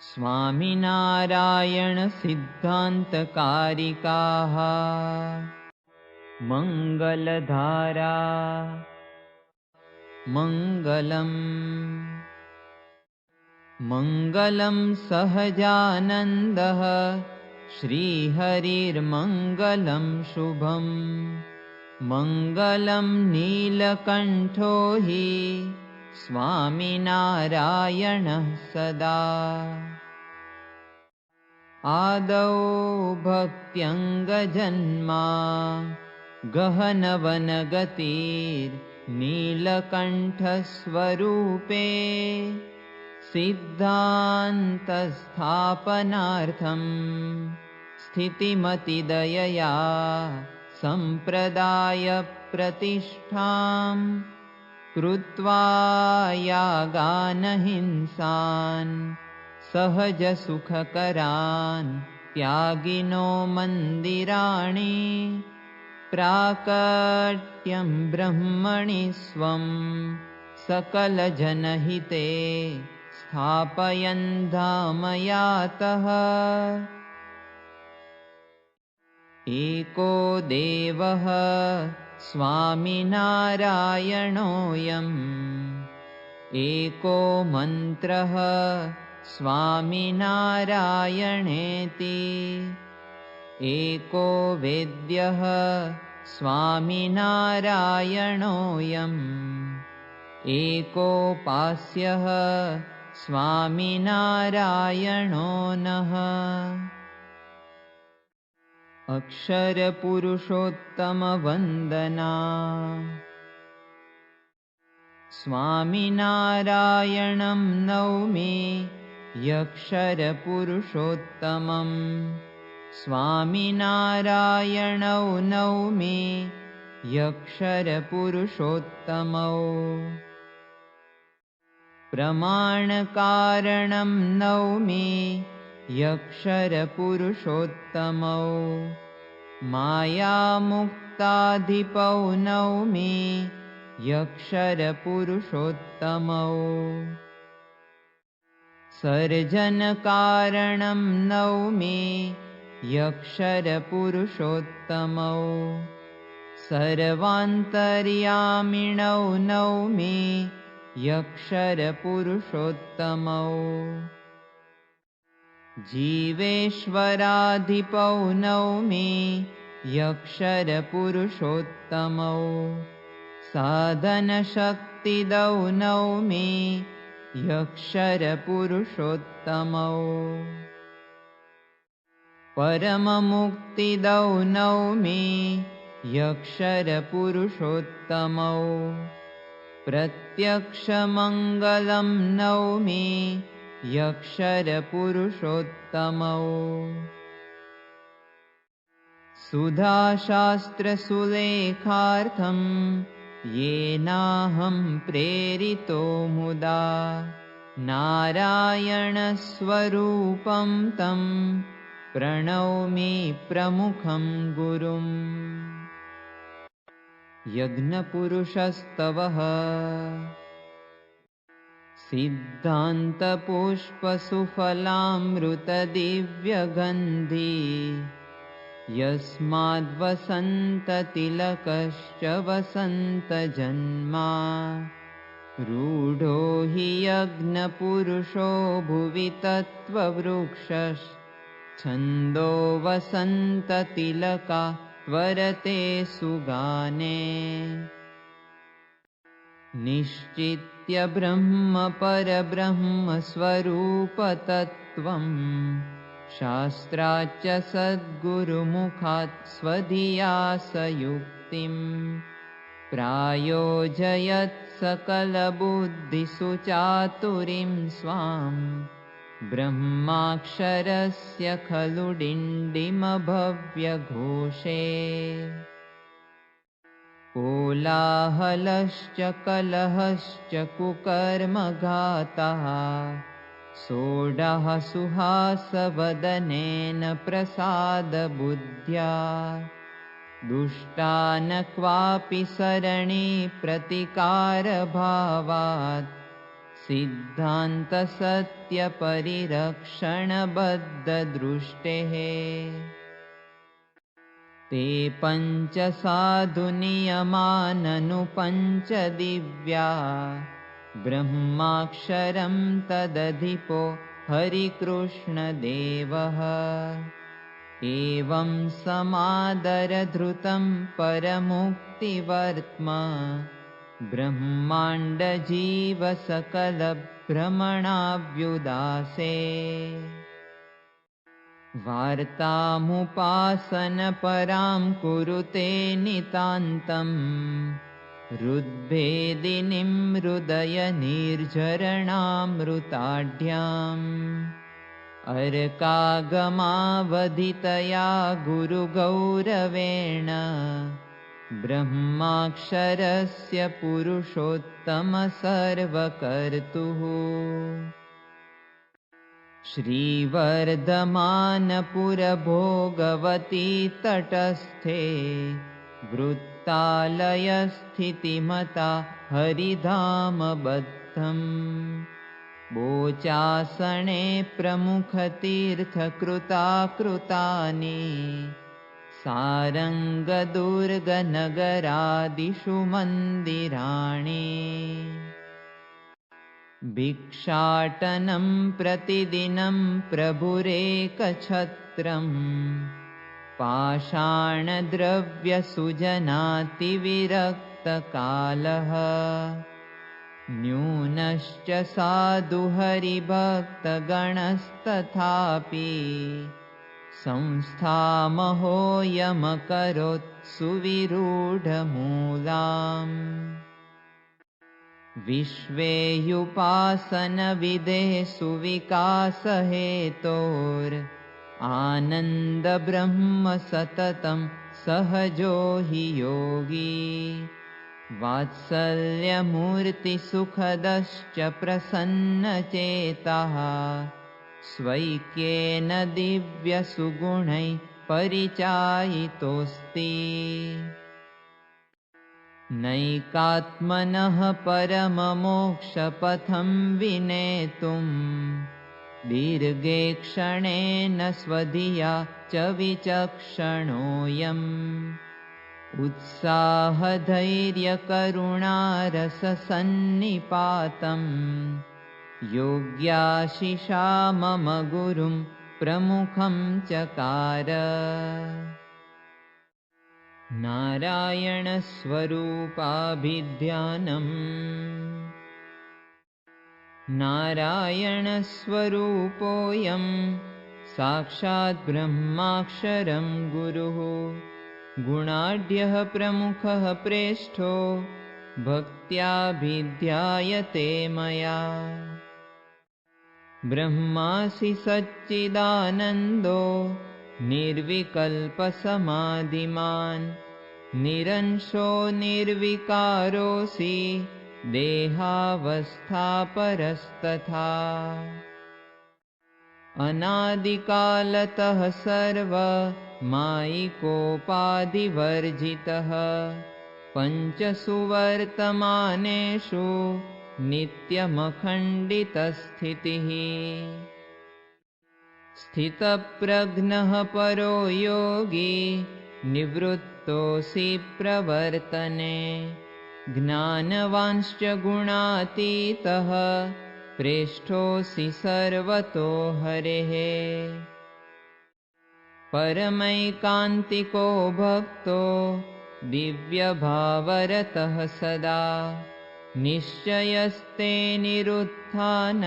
स्वामिनारायणसिद्धान्तकारिकाः। मङ्गलधारा। मङ्गलम्। मङ्गलं सहजानन्दः। श्रीहरिर्मङ्गलं शुभम्। मङ्गलं नीलकण्ठो हि स्वामिनारायणः सदा। आदौ भक्त्यङ्गजन्मा गहनवनगतिर्नीलकण्ठस्वरूपे सिद्धान्तस्थापनार्थं स्थितिमतिदयया सम्प्रदायप्रतिष्ठां कृत्वा यागानहिंसान् सहजसुखकरान् त्यागिनो मन्दिराणि प्राकट्यं ब्रह्मणि स्वं सकलजनहिते स्थापयन् धामयातः। एको देवः स्वामिनारायणोऽयम्। एको मन्त्रः स्वामिनारायणेति। एको वेद्यः स्वामिनारायणोऽयम्। एकोपास्यः स्वामिनारायणो नः अक्षरपुरुषोत्तमवन्दना। स्वामिनारायणं नौमि यक्षरपुरुषोत्तमम्। स्वामिनारायणौ नौमि यक्षरपुरुषोत्तमौ। प्रमाणकारणं नौमि यक्षरपुरुषोत्तमौ मायामुक्ताधिपौ नौमि यक्षरपुरुषोत्तमौ। सर्जनकारणं नौमि यक्षरपुरुषोत्तमौ। सर्वान्तर्यामिणौ नौमि यक्षरपुरुषोत्तमौ जीवेश्वराधिपौ नौमि यक्षरपुरुषोत्तमौ। साधनशक्तिदौ नौमि यक्षरपुरुषोत्तमौ। परममुक्तिदौ नौमि यक्षरपुरुषोत्तमौ। प्रत्यक्षमङ्गलं नौमि यक्षरपुरुषोत्तमौ। सुधाशास्त्रसुलेखार्थं येनाहं प्रेरितो मुदा नारायणस्वरूपं तं प्रणौमि प्रमुखं गुरुम्। यज्ञपुरुषस्तवः सिद्धान्तपुष्पसुफलामृतदिव्यगन्धी। यस्माद्वसन्ततिलकश्च वसन्तजन्मा। रूढो हि यज्ञपुरुषो भुवि तत्त्ववृक्षश्छन्दो वसन्ततिलका त्वरते सुगाने। निश्चित्य ब्रह्मपरब्रह्मस्वरूपतत्त्वम् शास्त्राच्च सद्गुरुमुखात् स्वधिया स युक्तिम् प्रायोजयत् सकलबुद्धिसुचातुरीं स्वाम् ब्रह्माक्षरस्य खलु डिण्डिमभव्यघोषे कोलाहलश्च कलहश्च कुकर्मघातः। सोढः सुहासवदनेन प्रसादबुद्ध्या। दुष्टा न क्वापि सरणिप्रतिकारभावात् सिद्धान्तसत्यपरिरक्षणबद्धदृष्टेः ते पञ्चसाधुनियमाननुपञ्चदिव्या ब्रह्माक्षरं तदधिपो हरिकृष्णदेवः। एवं समादरधृतं परमुक्तिवर्त्मा। ब्रह्माण्डजीवसकलभ्रमणाभ्युदासे वार्तामुपासनपरां कुरुते नितान्तम् हृद्भेदिनीं हृदयनिर्झरणामृताढ्याम्। अर्कागमावधितया गुरुगौरवेण। ब्रह्माक्षरस्य पुरुषोत्तमसर्वकर्तुः श्रीवर्धमानपुरभोगवतीतटस्थे वृत्तालयस्थितिमता हरिधामबद्धम्। बोचासने प्रमुखतीर्थकृताकृतानि सारङ्गदुर्गनगरादिषु मन्दिराणि भिक्षाटनं प्रतिदिनं प्रभुरेकछत्रम्। पाषाणद्रव्यसुजनातिविरक्तकालः। न्यूनश्च साधुहरिभक्तगणस्तथापि। सुविरूढमूलाम् विश्वेयुपासनविदे सुविकासहेतोर् आनन्दब्रह्मसततं सहजो हि योगी। वात्सल्यमूर्तिसुखदश्च प्रसन्नचेतः स्वैक्येन दिव्यसुगुणैः परिचायितोऽस्ति नैकात्मनः परममोक्षपथं विनेतुम् दीर्घे क्षणेन स्वधिया च विचक्षणोऽयम्। उत्साहधैर्यकरुणारससन्निपातं योग्याशिषा मम गुरुं प्रमुखं चकार नारायणस्वरूपाभिध्यानम्। नारायणस्वरूपोऽयं साक्षाद्ब्रह्माक्षरं गुरुः गुणाढ्यः प्रमुखः प्रेष्ठो भक्त्याभिध्यायते मया। ब्रह्मासि सच्चिदानन्दो निर्विकल्पसमाधिमान्। निरंशो निर्विकारोऽसि देहावस्थापरस्तथा। अनादिकालतः सर्व मायिकोपाधिवर्जितः। पञ्चसुवर्तमानेषु नित्यमखण्डितस्थितिः स्थितप्रघ्नः परो योगी निवृत्तोऽसि प्रवर्तने। ज्ञानवांश्च गुणातीतः प्रेष्ठोऽसि सर्वतो हरेः। परमैकान्तिको भक्तो दिव्यभावरतः सदा। निश्चयस्ते निरुत्थान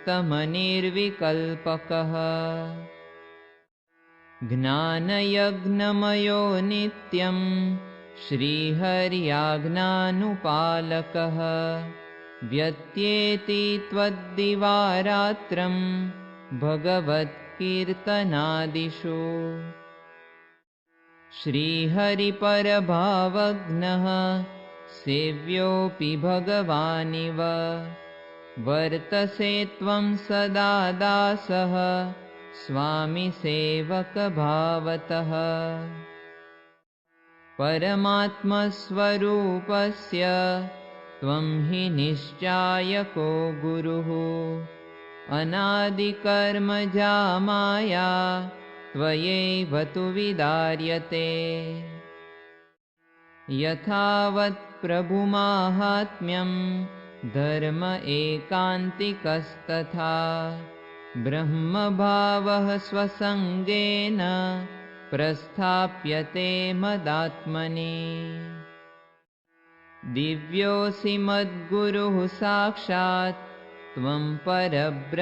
उत्तमनिर्विकल्पकः। ज्ञानयज्ञमयो नित्यं श्रीहर्याज्ञानुपालकः। व्यत्येति त्वद्दिवारात्रं भगवत् कीर्तनादिषु श्रीहरिपरभावग्नः सेव्योऽपि भगवानिव वर्तसे त्वं सदा दासः स्वामिसेवकभावतः परमात्मस्वरूपस्य त्वं हि निश्चायको गुरुः। अनादिकर्मजा माया त्वयैव तु विदार्यते। यथावत् प्रभुमाहात्म्यं धर्म एकान्तिकस्तथा। ब्रह्मभावः स्वसङ्गेन प्रस्थाप्यते मदात्मनि। दिव्योऽसि मद्गुरुः साक्षात् त्वं परब्रह्मधारकः।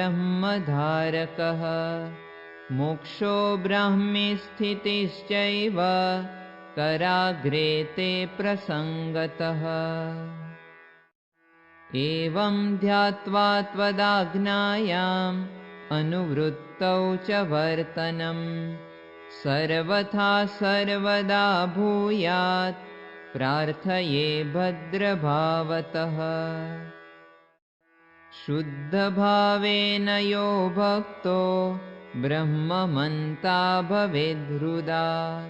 मोक्षो ब्राह्मी स्थितिश्चैव कराग्रे ते प्रसङ्गतः एवं ध्यात्वा त्वदाज्ञायाम् अनुवृत्तौ च वर्तनम्। सर्वथा सर्वदा भूयात् प्रार्थये भद्रभावतः। शुद्धभावेन यो भक्तो ब्रह्ममन्ता भवेद्हृदा